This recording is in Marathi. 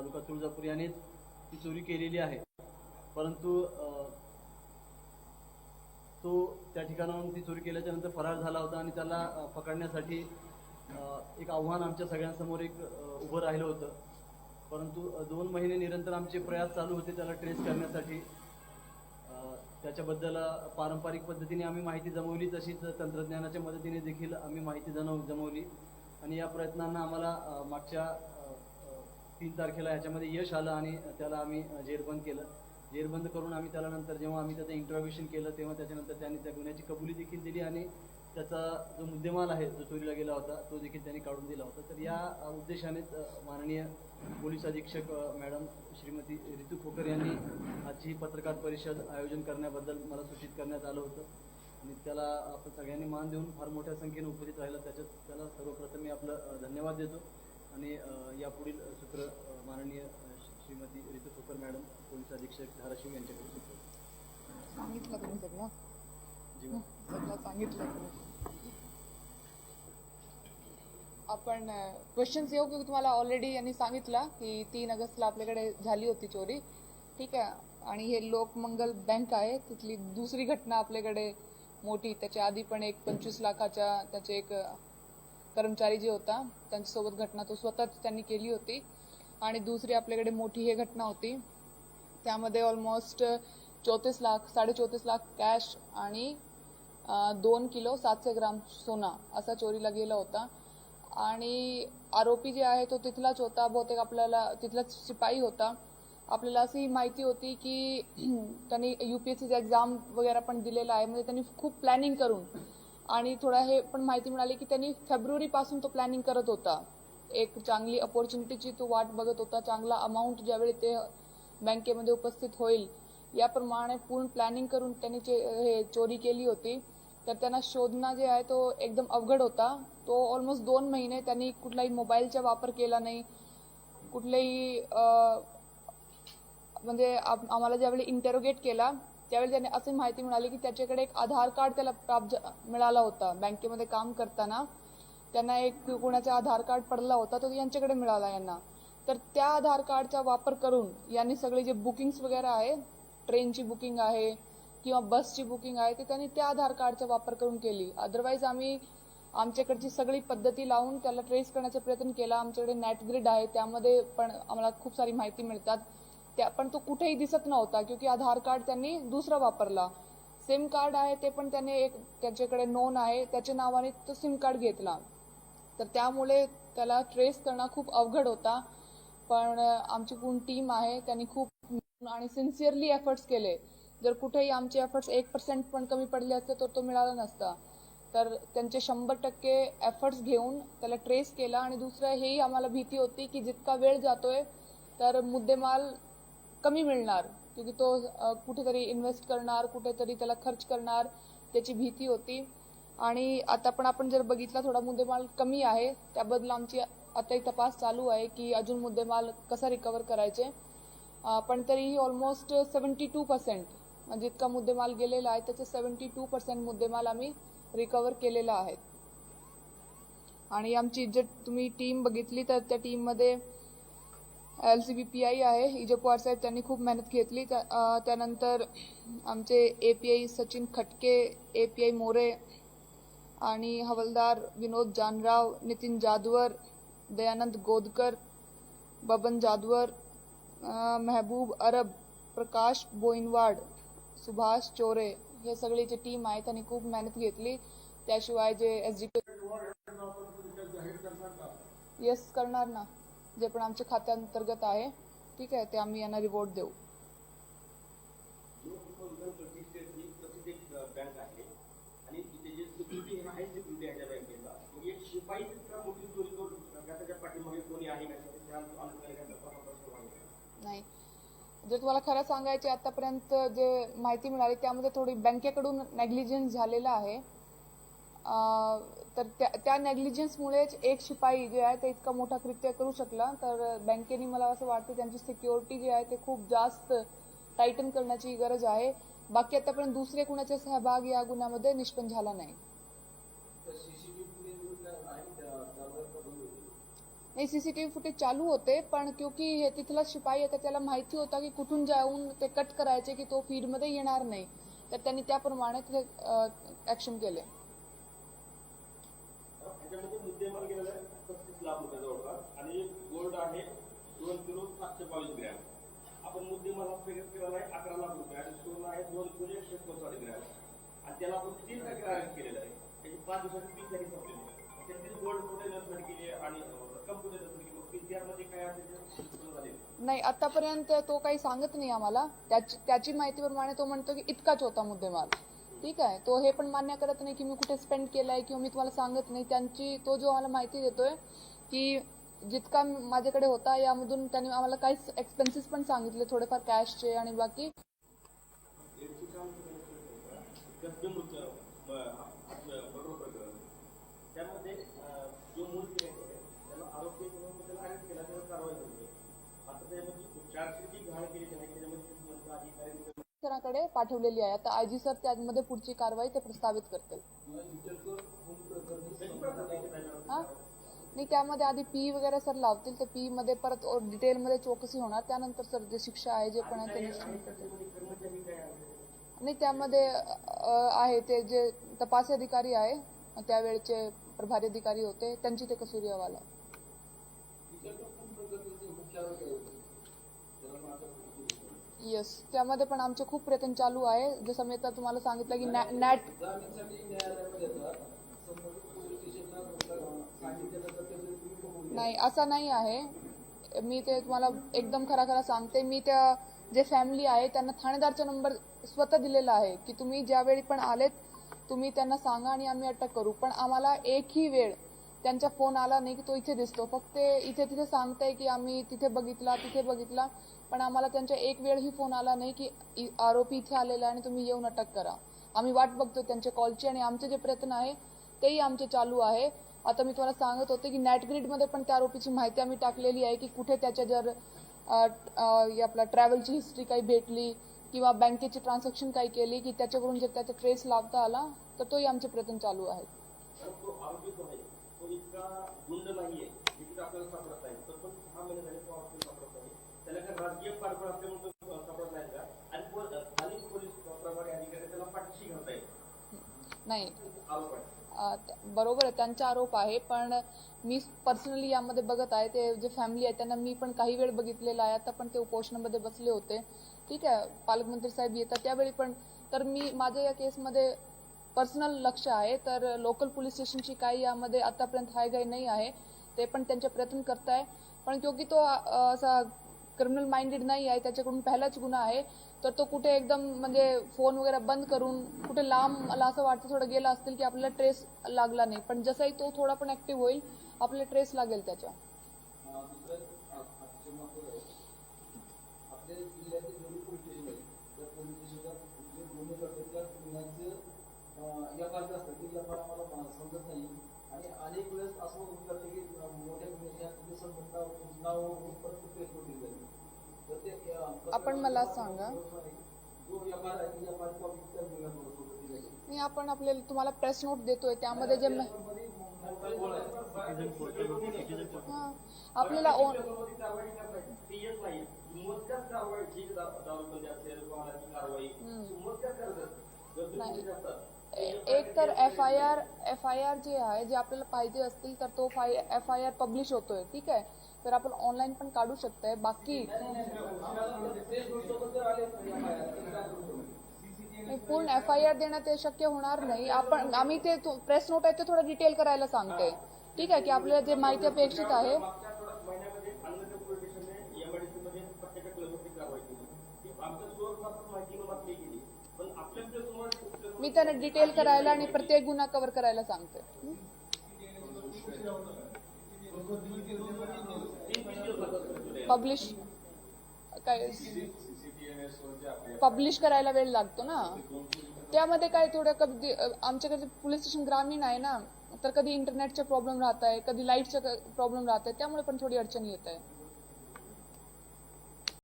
तालुका तुळजापूर यानेच ती चोरी केलेली आहे. परंतु तो त्या ठिकाणाहून ती चोरी केल्याच्यानंतर फरार झाला होता आणि त्याला पकडण्यासाठी एक आव्हान आमच्या सगळ्यांसमोर एक उभं राहिलं होतं. परंतु दोन महिने निरंतर आमचे प्रयास चालू होते त्याला ट्रेस करण्यासाठी. त्याच्याबद्दल पारंपरिक पद्धतीने आम्ही माहिती जमवली तशीच तंत्रज्ञानाच्या मदतीने देखील आम्ही माहिती जमव जमवली आणि या प्रयत्नांना आम्हाला मागच्या तीन तारखेला याच्यामध्ये यश आलं आणि त्याला आम्ही जेरबंद केलं. जेरबंद करून आम्ही त्याला नंतर जेव्हा आम्ही त्याचं इंट्रोग्युशन केलं तेव्हा त्याच्यानंतर त्यांनी त्या गुन्ह्याची कबुली देखील दिली आणि त्याचा जो मुद्देमाल आहे जो चोरीला गेला होता तो देखील त्यांनी काढून दिला होता. तर या उद्देशानेच माननीय पोलीस अधीक्षक मॅडम श्रीमती रितू खोकर यांनी आजची पत्रकार परिषद आयोजन करण्याबद्दल मला सूचित करण्यात आलं होतं. आणि त्याला आपण सगळ्यांनी मान देऊन फार मोठ्या संख्येने उपस्थित राहिलं. त्याच्यात त्याला सर्वप्रथम मी आपलं धन्यवाद देतो. आणि यापुढील सूत्र माननीय श्रीमती रितू खोकर मॅडम पोलीस अधीक्षक धाराशिव यांच्याकडे सुचवतो सांगितलं तुम्ही सगळं. जीवन सगळं सांगितलं आपण क्वेश्चन्स येऊ की तुम्हाला ऑलरेडी यांनी सांगितलं की तीन ऑगस्टला आपल्याकडे झाली होती चोरी. ठीक आहे. आणि हे लोकमंगल बँक आहे. तिथली दुसरी घटना आपल्याकडे मोठी. त्याच्या आधी पण एक पंचवीस लाखाच्या त्याचे एक कर्मचारी जे होता त्यांच्यासोबत घटना तो स्वतःच त्यांनी केली होती. आणि दुसरी आपल्याकडे मोठी हे घटना होती. त्यामध्ये ऑलमोस्ट चौतीस लाख साडे चौतीस लाख कॅश आणि दोन किलो सातशे ग्राम सोना असा चोरीला गेला होता. आणि आरोपी जे आहे तो तिथलाच होता बहुतेक आपल्याला तिथलाच शिपाई होता. आपल्याला अशी माहिती होती की त्यांनी यू पी एस सीचा एक्झाम वगैरे पण दिलेला आहे. म्हणजे त्यांनी खूप प्लॅनिंग करून आणि थोडा हे पण माहिती मिळाली की त्यांनी फेब्रुवारी पासून तो प्लॅनिंग करत होता. एक चांगली अपॉर्च्युनिटीची तो वाट बघत होता. चांगला अमाऊंट ज्यावेळी ते बँकेमध्ये उपस्थित होईल याप्रमाणे पूर्ण प्लॅनिंग करून त्यांनी चे- हे चोरी केली होती. तर त्यांना शोधणं जे आहे तो एकदम अवघड होता. तो ऑलमोस्ट दोन महिने त्यांनी कुठलाही मोबाईलचा वापर केला नाही. कुठलेही म्हणजे आप- आम्हाला ज्यावेळी इंटरोगेट केला त्यावेळी त्याने अशी माहिती मिळाली की त्याच्याकडे एक आधार कार्ड त्याला प्राप्त मिळाला होता. बँकेमध्ये काम करताना त्यांना एक कोणाचा आधार कार्ड पडला होता तो यांच्याकडे मिळाला यांना. तर त्या आधार कार्डचा वापर करून यांनी सगळे जे बुकिंग्स वगैरे आहे ट्रेनची बुकिंग आहे किंवा बसची बुकिंग आहे ते त्यांनी त्या आधार कार्डचा वापर करून केली. अदरवाईज आम्ही आमच्याकडची सगळी पद्धती लावून त्याला ट्रेस करण्याचा प्रयत्न केला. आमच्याकडे नेट ग्रिड आहे त्यामध्ये पण आम्हाला खूप सारी माहिती मिळतात. त्या पण तो कुठेही दिसत नव्हता क्योंकि आधार कार्ड त्यांनी दुसरा वापरला. सिम कार्ड आहे ते पण त्याने एक त्याच्याकडे नोन आहे त्याच्या नावाने तो सिम कार्ड घेतला. तर त्यामुळे त्याला ट्रेस करणं खूप अवघड होता. पण आमची पूर्ण टीम आहे त्यांनी खूप आणि सिन्सिअरली एफर्ट्स केले. जर कुठेही आमचे एफर्ट्स एक पर्सेंट पण कमी पडले असते तर तो मिळाला नसता. तर त्यांचे शंभर टक्के एफर्ट्स घेऊन त्याला ट्रेस केला आणि दुसरं हेही आम्हाला भीती होती की जितका वेळ जातोय तर मुद्देमाल कमी मिळणार क्योंकि तो कुठेतरी इन्व्हेस्ट करणार कुठेतरी त्याला खर्च करणार त्याची भीती होती. आणि आता पण आपण जर बघितला थोडा मुद्देमाल कमी आहे. त्याबद्दल आमची आताही तपास चालू आहे की अजून मुद्देमाल कसा रिकवर करायचे. पण तरीही ऑलमोस्ट सेवन्टी टू पर्सेंट म्हणजे इतका मुद्देमाल गेलेला आहे त्याचे सेवन्टी टू पर्सेंट मुद्देमाल आम्ही रिकवर केलेला आहे. आणि आमची जर तुम्ही टीम बघितली तर त्या टीममध्ये L C B P I आहे. इजे पवार साहेब त्यांनी खूप मेहनत घेतली. त्या- त्यानंतर आमचे ए पी आय सचिन खटके ए पी आय मोरे आणि हवलदार विनोद जानराव नितीन जादवर दयानंद गोदकर बबन जादवर अं, महबूब अरब प्रकाश बोईनवाड सुभाष चोरे हे सगळे जे टीम आहे त्यांनी खूप मेहनत घेतली. त्याशिवाय जे एस डी येस करणार ना. जे पण आमच्या खात्यांतर्गत आहे ठीक आहे ते आम्ही यांना रिवॉर्ड देऊ. नाही. जर तुम्हाला खरं सांगायचे आतापर्यंत जे माहिती मिळाली त्यामध्ये थोडी बँकेकडून नेग्लिजन्स झालेला आहे. तर त्या त्या नेग्लिजन्समुळेच एक शिपाई जे आहे ते इतका मोठा कृत्य करू शकला. तर बँकेने मला असं वाटतं त्यांची सिक्युरिटी जी आहे ते खूप जास्त टायटन करण्याची गरज आहे. बाकी आतापर्यंत दुसरे कुणाचे सहभाग या गुन्ह्यामध्ये निष्पन्न झाला नाही. नाही सीसीटीव्ही फुटेज चालू होते पण क्योंकि हे तिथला शिपाई आहे तर त्याला माहिती होता की कुठून जाऊन ते कट करायचे की तो फीडमध्ये येणार नाही. तर त्यांनी त्याप्रमाणे तिथे ऍक्शन केले. नाही आतापर्यंत तो काही सांगत नाही आम्हाला. त्याची त्याची माहितीप्रमाणे तो म्हणतो की इतकाच होता मुद्देमाल. ठीक आहे? तो हे पण मान्य करत नाही की मी कुठे स्पेंड केलाय किंवा मी तुम्हाला सांगत नाही. त्यांची तो जो आम्हाला माहिती देतोय की जितका माझ्याकडे होता यामधून त्यांनी आम्हाला काहीच एक्सपेन्सेस पण सांगितले थोडेफार कॅशचे आणि बाकी एडची काम कस्टम बरोबर प्रकरण त्यामध्ये अं, जो मूळ गिऱ्हाईक आहे त्याला आरोपी म्हणून त्याला अरेस्ट केला त्यावर कारवाई होते आता त्यामध्ये चार्जशीट जी घाण केलेली आहे त्याच्यामध्ये शिक्षणाचा अधिकारी सरांकडे पाठवलेली आहे. आता आयजी सर त्यामध्ये पुढची कारवाई ते प्रस्तावित करतील. हा? नाही त्यामध्ये आधी पी वगैरे सर लावतील तर पी मध्ये परत डिटेलमध्ये चौकशी होणार. त्यानंतर सर जे शिक्षा आहे जे पण आहे ते निश्चित नाही त्यामध्ये आहे ते जे तपास अधिकारी आहे त्यावेळचे प्रभारी अधिकारी होते त्यांची ते कसुरी अहवाल आहे येस त्यामध्ये पण आमचे खूप प्रयत्न चालू आहे. जसं मी आता तुम्हाला सांगितलं की नॅ- नॅट नाही असं नाही आहे. मी ते तुम्हाला एकदम खरा खरा सांगते. मी त्या जे फॅमिली आहे त्यांना ठाणेदारचा नंबर स्वतः दिलेला आहे की तुम्ही ज्यावेळी पण आलेत तुम्ही त्यांना सांगा आणि आम्ही अटक करू. पण आम्हाला एकही वेळ त्यांचा फोन आला नाही की तो इथे दिसतो. फक्त ते इथे तिथे सांगताय की आम्ही तिथे बघितला तिथे बघितला. पण आम्हाला त्यांचा एक वेळही फोन आला नाही की आरोपी इथे आलेला आणि तुम्ही येऊन अटक करा. आम्ही वाट बघतो त्यांच्या कॉलची आणि आमचे जे प्रयत्न आहे तेही आमचे चालू आहे. आता मी तुम्हाला सांगत होते की नॅटमध्ये पण त्या आरोपीची माहिती आम्ही टाकलेली आहे की कुठे त्याच्या जर अ, आपला ट्रॅव्हलची हिस्ट्री काही भेटली किंवा बँकेची ट्रान्झॅक्शन काही केली की त्याच्याकडून जर त्याचा ट्रेस लावता आला तर तोही आमचे प्रयत्न चालू आहेत. इतका गुंड नाहीये इतका आपल्याला सापडत नाही. तर पण सहा महिने झाले तो आपल्याला सापडत नाही. त्याला काय राजकीय पाठबळ असल्यामुळे तो सापडत नाही का? आणि स्थानिक पोलीस प्रभारी अधिकारी त्याला पाठीशी नाही. आरोप आहे. त- बरोबर आहे त्यांचा आरोप आहे पण मी पर्सनली यामध्ये बघत आहे ते जे फॅमिली आहे त्यांना मी पण काही वेळ बघितलेला आहे. आता पण ते उपोषणामध्ये बसले होते. ठीक आहे पालकमंत्री साहेब येतात त्यावेळी पण. तर मी माझ्या या केसमध्ये पर्सनल लक्ष आहे तर लोकल पोलीस स्टेशनची काही यामध्ये आतापर्यंत हाय काही नाही आहे. ते पण त्यांचे प्रयत्न करताय. पण क्योंकि तो असा क्रिमिनल माइंडेड नाही आहे त्याच्याकडून पहिलाच गुन्हा आहे. तर तो कुठे एकदम म्हणजे फोन वगैरे बंद करून कुठे लांब मला असं वाटतं थोडं गेला असतील की आपल्याला ट्रेस लागला नाही. पण जसाही तो थोडा पण ऍक्टिव्ह होईल आपल्याला ट्रेस लागेल त्याच्या. जिल्ह्यातील पोलीस स्टेशन आहे त्या पोलीस स्टेशनला जे गुन्हे घडतात त्या गुन्ह्याचे या पार्ट असतात की मला समजत नाही. आणि अनेक वेळेस असं होऊन जातं की मोठ्या नाव नाव परत केस होती जाईल तर ते अं, कसं आपण मला सांगा. आणि आपण आपल्याला तुम्हाला प्रेस नोट देतोय त्यामध्ये जे हा आपल्याला ओन नाही. एक तर F I R F I R जे आहे जे आपल्याला पाहिजे असतील तर तो फाय एफ आय आर पब्लिश होतोय ठीक आहे? तर आपण ऑनलाईन पण काढू शकताय. बाकी पूर्ण एफ आय आर देणं ते शक्य होणार नाही. आपण आम्ही ते प्रेस नोट आहे ते थोडं डिटेल करायला सांगते. ठीक आहे की आपल्याला जे माहिती अपेक्षित आहे मागच्या आठवड्यात महिन्यामध्ये अन्नपूर पोलीस स्टेशनने एमआयडीसी मध्ये प्रत्येक क्लबवरती कारवाई केली ती आमच्या सोर्स मार्फत माहिती मात्र केली पण आपल्याकडे तुम्हाला मी त्यांना डिटेल करायला आणि प्रत्येक गुन्हा कव्हर करायला सांगते. पब्लिश काय? पब्लिश करायला वेळ लागतो ना. त्यामध्ये काय थोडं कधी आमच्याकडे पोलीस स्टेशन ग्रामीण आहे ना तर कधी इंटरनेटचे प्रॉब्लेम राहत आहे कधी लाईटचे प्रॉब्लेम राहत आहे त्यामुळे पण थोडी अडचणी येत आहे.